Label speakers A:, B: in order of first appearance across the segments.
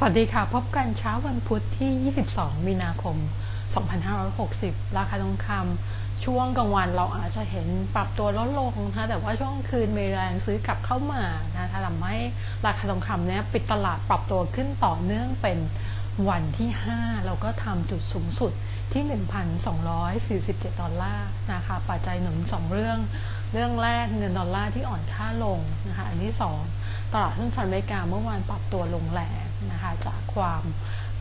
A: สวัสดีค่ะ พบกันเช้าวันพุธที่ 22 มีนาคม 2560 ราคาทองคำช่วงกลางวันเราอาจจะเห็นปรับตัวลดลงนะคะแต่ว่าช่วงคืนมีแรงซื้อกลับเข้ามานะคะทำให้ราคาทองคำเนี้ยปิดตลาดปรับตัวขึ้นต่อเนื่องเป็นวันที่ 5 เราก็ทำจุดสูงสุดที่ 1,247 ดอลลาร์นะคะปัจจัยหนุน 2 เรื่อง เรื่องแรกเงินดอลลาร์ที่อ่อนค่าลงนะคะอันที่ 2 ตลาดหุ้นสหรัฐอเมริกาเมื่อวานปรับตัวลงแรง นะคะจากความ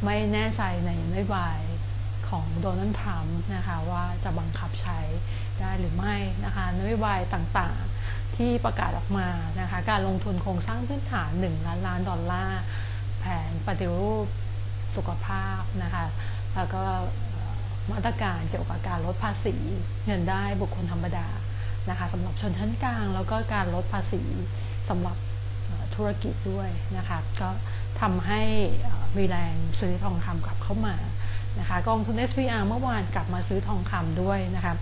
A: ไม่แน่ใจในนโยบายของโดนัลด์ทรัมป์นะคะว่าจะบังคับใช้ได้หรือไม่นะคะนโยบายต่างๆที่ประกาศออกมานะคะการลงทุนโครงสร้างพื้นฐาน 1 ล้านล้านดอลลาร์แผนปฏิรูปสุขภาพนะคะแล้วก็มาตรการเกี่ยวกับการลดภาษีเงินได้บุคคลธรรมดานะคะสำหรับชนชั้นกลาง แล้วก็การลดภาษีสำหรับธุรกิจด้วยนะคะก็ ทำให้มีแรงซื้อทองคำกลับเข้ามานะคะกองทุน SPR เมื่อวานกลับมาซื้อทองคำด้วยนะคะ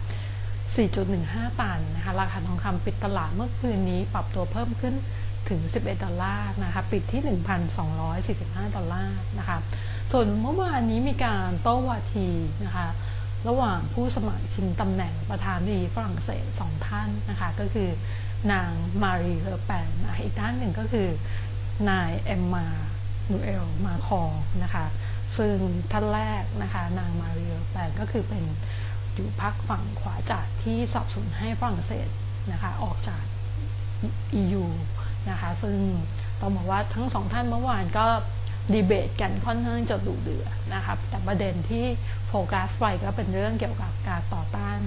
A: 4.15 ตันนะคะราคาทองคำปิดตลาดเมื่อคืนนี้ปรับตัวเพิ่มขึ้นถึง 11 ดอลลาร์นะคะปิดที่ 1,245 ดอลลาร์นะคะส่วนเมื่อวานนี้มีการโต้วาทีนะคะระหว่างผู้สมัครชิงตำแหน่งประธานดีฝรั่งเศสสองท่านนะคะก็คือนางมารีเลอแปนอีกท่านหนึ่งก็คือนายเอมมา นูเอลมาคอนะคะ ซึ่งท่านแรกนะคะ นางมาเรีเลแปนก็คือเป็นอยู่พักฝั่งขวาจัดที่สับสนให้ฝรั่งเศสนะคะออกจาก EU นะคะ ซึ่งต้องบอกว่าทั้งสองท่านเมื่อวานก็ดีเบตกันค่อนข้างจะดุเดือดนะครับแต่ประเด็นที่โฟกัสไปก็เป็นเรื่องเกี่ยวกับการต่อต้าน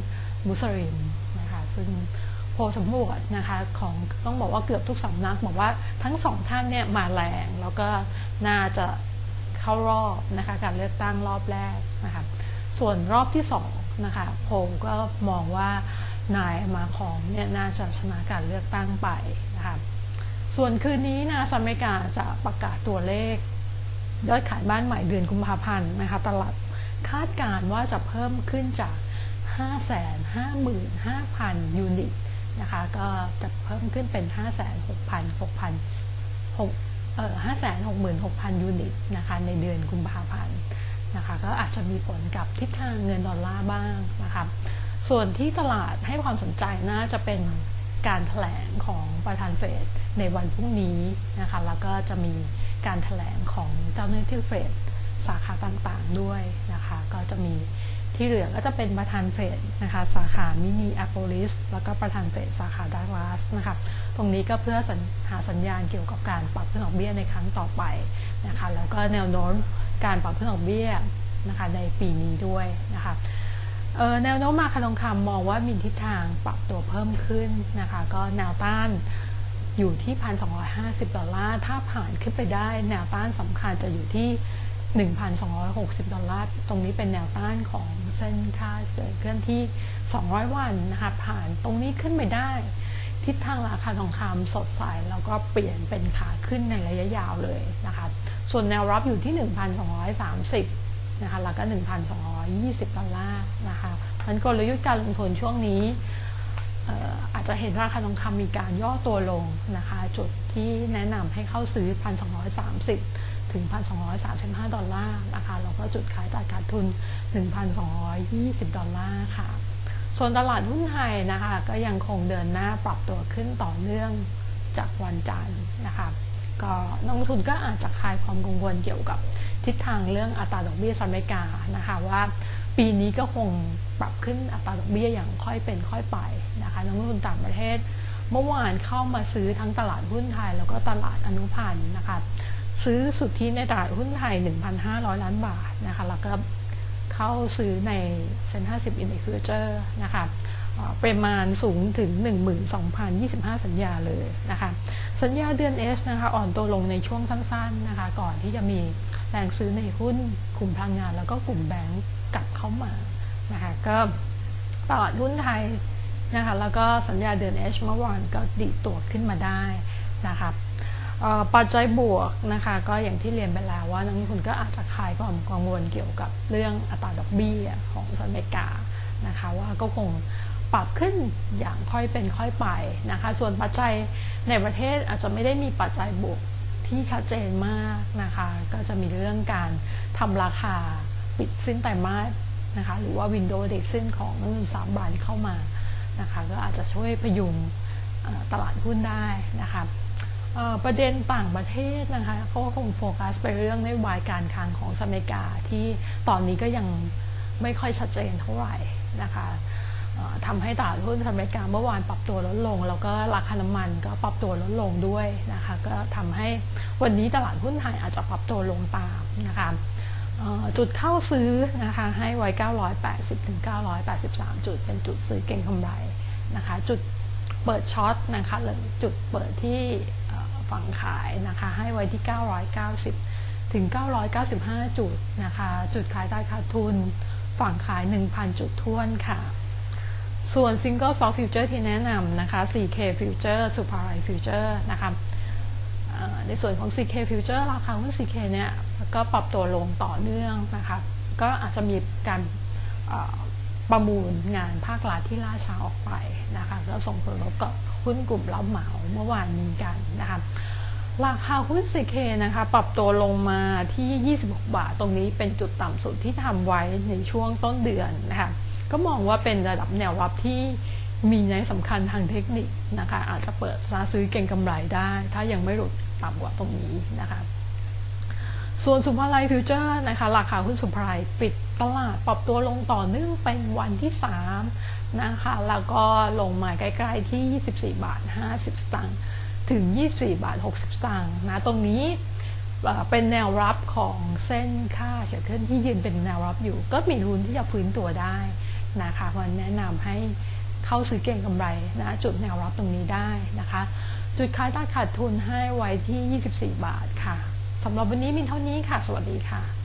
A: มุสลิมนะคะซึ่งโพสำรวจนะคะของต้องบอกว่าเกือบทุกสำนักบอกว่าทั้งสองท่านเนี่ยมาแรงแล้วก็ น่าจะเข้ารอบนะคะการเลือกตั้งรอบแรกนะคะส่วนรอบที่สองนะคะโพก็มองว่านายมาคองเนี่ยน่าจะชนะการเลือกตั้งไปนะคะส่วนคืนนี้นะสหรัฐอเมริกาจะประกาศตัวเลขยอดขายบ้านใหม่เดือนกุมภาพันธ์นะคะตลาดคาดการว่าจะเพิ่มขึ้นจาก 555,000 ยูนิตนะคะก็จะเพิ่มขึ้นเป็น 566,000 6,000 566,000 ยูนิตนะคะในเดือนกุมภาพันธ์นะคะก็อาจจะมีผลกับทิศทางเงินดอลลาร์บ้างนะคะส่วนที่ตลาดให้ความสนใจน่าจะเป็นการถแถลงของประธานเฟดในวันพรุ่งนี้นะคะแล้วก็จะมีการถแถลงของเจ้าหน้าที่เฟดสาขาต่างๆด้วยนะคะก็จะมี ที่เหลือก็จะเป็นประธานเฟดนะคะสาขามินิแอปโปลิสแล้วก็ประธานเฟดสาขาดักลาสนะคะตรงนี้ก็เพื่อหาสัญญาณเกี่ยวกับการปรับขึ้นดอกเบี้ยในครั้งต่อไปนะคะแล้วก็แนวโน้มการปรับขึ้นดอกเบี้ยนะคะในปีนี้ด้วยนะคะแนวโน้มมาคาทองคำมองว่ามีทิศทางปรับตัวเพิ่มขึ้นนะคะก็แนวต้านอยู่ที่ 1,250 ดอลลาร์ ถ้าผ่านขึ้นไปได้แนวต้านสำคัญจะอยู่ที่ 1,260 ดอลลาร์ ตรงนี้เป็นแนวต้านของเส้นค่าเกิดเคลื่อนที่ 200 วันนะคะผ่านตรงนี้ขึ้นไปได้ ทิศทางราคาทองคำสดใส แล้วก็เปลี่ยนเป็นขาขึ้นในระยะยาวเลยนะคะ ส่วนแนวรับอยู่ที่ 1,230 นะคะ แล้วก็ 1,220 ดอลลาร์นะคะมันกลยุทธ์การลงทุนช่วงนี้อาจจะเห็นราคาทองคำมีการย่อตัวลงนะคะ จุดที่แนะนำให้เข้าซื้อ 1,230 ถึง 1,235 ดอลลาร์นะคะแล้วก็จุดขายตัดขาดทุน 1,220 ดอลลาร์ค่ะ ส่วนตลาดหุ้นไทยนะคะก็ยังคงเดินหน้าปรับตัวขึ้นต่อเนื่องจากวันจันทร์นะคะก็นักลงทุนก็อาจจะคลายความกังวลเกี่ยวกับทิศทางเรื่องอัตราดอกเบี้ยสหรัฐอเมริกานะคะว่าปีนี้ก็คงปรับขึ้นอัตราดอกเบี้ยอย่างค่อยเป็นค่อยไปนะคะนักลงทุนต่างประเทศ เมื่อวานเข้ามาซื้อทั้งตลาดหุ้นไทย แล้วก็ตลาดอนุพันธ์นะคะ ซื้อสุทธิในตลาดหุ้นไทย 1,500 ล้านบาทนะคะแล้วก็เข้าซื้อในเซ็น50 Index Future นะคะปริมาณสูงถึง 12,025 สัญญาเลยนะคะสัญญาเดือน S นะคะอ่อนตัวลงในช่วงสั้นๆนะคะก่อนที่จะมีแรงซื้อในหุ้นกลุ่มพลังงาน แล้วก็กลุ่มแบงก์กลับเข้ามานะคะก็ตลาดหุ้นไทยนะคะแล้วก็สัญญาเดือน H เมื่อวานก็ดีตัวขึ้นมาได้นะคะ ปัจจัยบวกนะคะก็อย่างที่เรียนไปแล้วว่านักลงทุนก็อาจจะคลายความกังวลเกี่ยวกับเรื่องอัตราดอกเบี้ยของสหรัฐอเมริกานะคะว่าก็คงปรับขึ้นอย่างค่อยเป็นค่อยไปนะคะส่วนปัจจัยในประเทศอาจจะไม่ได้มีปัจจัยบวกที่ชัดเจนมากนะคะก็จะมีเรื่องการทำราคาปิดสิ้นไตรมาสนะคะหรือว่าวินโดว์เด็กสิ้นของนักลงทุนสามบานเข้ามานะคะก็อาจจะช่วยพยุงตลาดหุ้นได้นะคะ ประเด็นต่างประเทศนะคะเขาก็คงโฟกัสไปเรื่องนโยบายการคลังของสหรัฐอเมริกาที่ตอนนี้ก็ยังไม่ค่อยชัดเจนเท่าไหร่นะคะทำให้ตลาดหุ้นสหรัฐอเมริกาเมื่อวานปรับตัวลดลง แล้วก็ราคาน้ำมันก็ปรับตัวลดลงด้วยนะคะก็ทำให้วันนี้ตลาดหุ้นไทยอาจจะปรับตัวลงตามนะคะจุดเข้าซื้อนะคะให้ไว้ 980ถึง983 จุดเป็นจุดซื้อเก่งกำไรนะคะจุดเปิดช็อตนะคะหรือจุดเปิดที่ ฝั่งขายนะคะ ให้ไว้ที่ 990 ถึง 995 จุดนะคะ จุดขายใต้ขาดทุน ฝั่งขาย 1,000 จุดท้วนค่ะ ส่วน Single Stock Future ที่แนะนำนะคะ 4K Future Super Future นะคะในส่วนของ 4K Future ราคาหุ้น 4K เนี่ยก็ปรับตัวลงต่อเนื่องนะคะ ก็อาจจะมีการประมูลงานภาครัฐที่ล่าช้าออกไปนะคะก็ส่งผลกระทบกับ หุ้นกลุ่มรับเหมาเมื่อวานนี้กันนะคะราคาหุ้น CK นะคะปรับตัวลงมาที่ 26 บาท ตรงนี้เป็นจุดต่ำสุดที่ทำไว้ในช่วงต้นเดือนนะคะก็มองว่าเป็นระดับแนวรับที่มีนัยสำคัญทางเทคนิคนะคะอาจจะเปิดซื้อเก่งกำไรได้ ถ้ายังไม่หลุดต่ำกว่าตรงนี้นะคะส่วนสุภาลัยฟิวเจอร์นะคะราคาหุ้นสุภาลัยปิดตลาดปรับตัวลงต่อเนื่องเป็นวันที่ 3 นะคะ แล้วก็ลงมาใกล้ๆที่ 24 บาท 50 สตางค์ ถึง 24 บาท 60 สตางค์นะ ตรงนี้เป็นแนวรับของเส้นค่าเฉลี่ยขึ้นที่ยืนเป็นแนวรับอยู่ ก็มีรุนที่จะฟื้นตัวได้นะคะ เพราะแนะนำให้เข้าซื้อเก่งกำไรนะ จุดแนวรับตรงนี้ได้นะคะ จุดขายต้านขาดทุนให้ไว้ที่ 24 บาทค่ะสำหรับวันนี้มีเท่านี้ค่ะ สวัสดีค่ะ